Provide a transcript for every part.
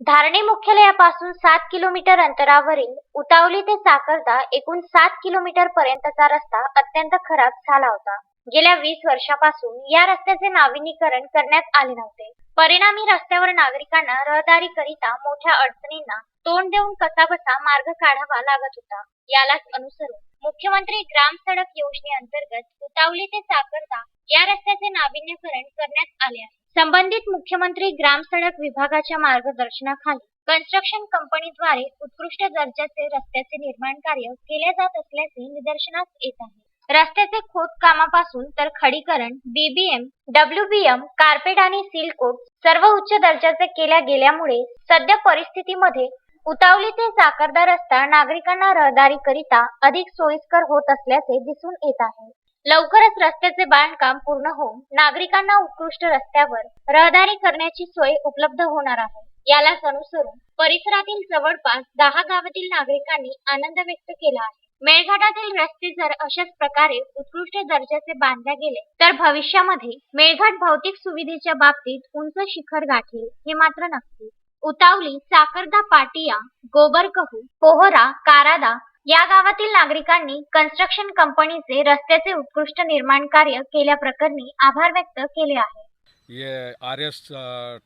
धारणी मुख्यालयापासून सात किलोमीटर अंतरावरील उतावली ते चाकरदा एकूण सात किलोमीटर पर्यंतचा रस्ता अत्यंत खराब झाला होता. गेल्या वीस वर्षापासून या रस्त्याचे नाविनीकरण करण्यात आले नव्हते. परिणामी रस्त्यावर नागरिकांना रहदारीकरिता मोठ्या अडचणींना तोंड देऊन कसाबसा मार्ग काढावा लागत होता. यालाच अनुसरून मुख्यमंत्री ग्राम सडक योजनेअंतर्गत उतावली ते चाकरदा या रस्त्याचे नाविन्यकरण करण्यात आले आहे. संबंधित मुख्यमंत्री ग्राम सडक विभागाच्या मार्गदर्शनाखाली कन्स्ट्रक्शन कंपनीद्वारे उत्कृष्ट दर्जाचे रस्त्याचे निर्माण कार्य केले जात असल्याचे निदर्शनास येत आहे. रस्त्याचे खोदकामापासून तर खडीकरण बीबीएम डब्ल्यूबीएम कार्पेट आणि सील कोट सर्व उच्च दर्जाचे केल्या गेल्यामुळे सध्या परिस्थितीमध्ये उतावली ते साकर्दा रस्ता नागरिकांना रहदारीकरिता अधिक सोयीस्कर होत असल्याचे दिसून येत आहे. लवकरच रस्त्याचे बांधकाम पूर्ण होऊन नागरिकांना उत्कृष्ट रस्त्यावर रहदारी करण्याची सोय उपलब्ध होणार आहे. यालाच अनुसरून परिसरातील जवळपास दहा गावातील नागरिकांनी आनंद व्यक्त केला आहे. मेळघाटातील रस्ते जर अशाच प्रकारे उत्कृष्ट दर्जाचे बांधले गेले तर भविष्यामध्ये मेळघाट भौतिक सुविधेच्या बाबतीत उंच शिखर गाठेल हे मात्र नक्की. उतावली साखरदा पाटिया गोबरकहू पोहरा कारादा या गावातील नागरिकांनी कन्स्ट्रक्शन कंपनीचे रस्त्याचे उत्कृष्ट निर्माण कार्य केल्याप्रकरणी आभार व्यक्त केले आहे. ये आर एस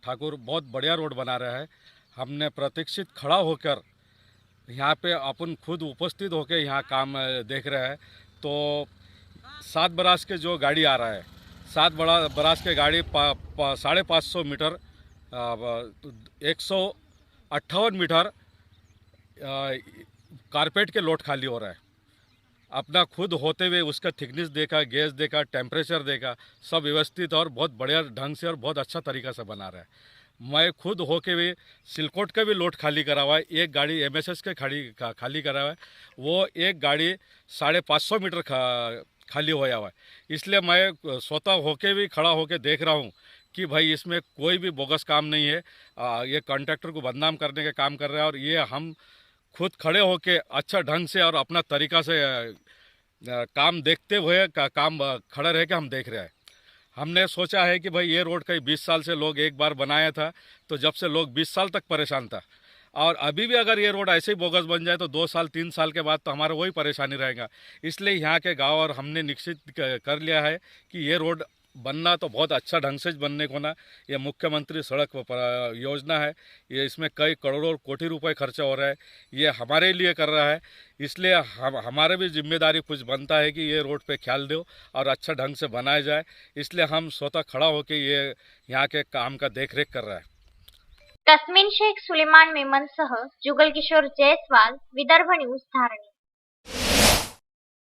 ठाकुर बहुत बढ़िया रोड बना रहे है। हमने प्रतीक्षित खड़ा होकर यहाँ पे अपन खुद उपस्थित होकर यहाँ काम देख रहे हैं। तो सात बरास के जो गाड़ी आ रहा है सात बड़ा बरास के गाड़ी पा, साढ़े पाँच सौ मीटर एक सौ अट्ठावन मीटर कारपेट के लोट खाली हो रहा है। अपना खुद होते हुए उसका थिकनेस देखा गैस देखा टेम्परेचर देखा सब व्यवस्थित और बहुत बढ़िया ढंग से और बहुत अच्छा तरीका से बना रहा है। मैं खुद होके भी सिलकोट का भी लोट खाली करा हुआ है एक गाड़ी एम एस एस के खाली खा, खाली करा हुआ है वो एक गाड़ी साढ़े पाँच सौ मीटर खा, खाली होया हुआ है। इसलिए मैं स्वतः होके भी खड़ा होके देख रहा हूँ कि भाई इसमें कोई भी बोगस काम नहीं है। आ, ये कॉन्ट्रैक्टर को बदनाम करने का काम कर रहा है और ये हम खुद खड़े होके अच्छा ढंग से और अपना तरीका से अ, काम देखते हुए का, काम खड़े रह के हम देख रहे हैं। हमने सोचा है कि भाई ये रोड कई 20 साल से लोग एक बार बनाया था तो जब से लोग 20 साल तक परेशान था। और अभी भी अगर ये रोड ऐसे ही बोगस बन जाए तो दो साल तीन साल के बाद तो हमारा वही परेशानी रहेगा। इसलिए यहाँ के गाँव और हमने निश्चित कर लिया है कि ये रोड बनना तो बहुत अच्छा ढंग से बनने को ना, ये मुख्यमंत्री सड़क योजना है, ये इसमें कई करोड़ों कोटि रुपए खर्चा हो रहा है, ये हमारे लिए कर रहा है, इसलिए हम, हमारे भी ज़िम्मेदारी कुछ बनता है कि ये रोड पे ख्याल दो और अच्छा ढंग से बनाया जाए, इसलिए हम स्वतः खड़ा होकर ये यहाँ के काम का देख रेख कर रहा है। तस्मिन शेख सुलेमान मेमनसह जुगल किशोर जयस्वाल, विदर्भ न्यूज़ धारणी।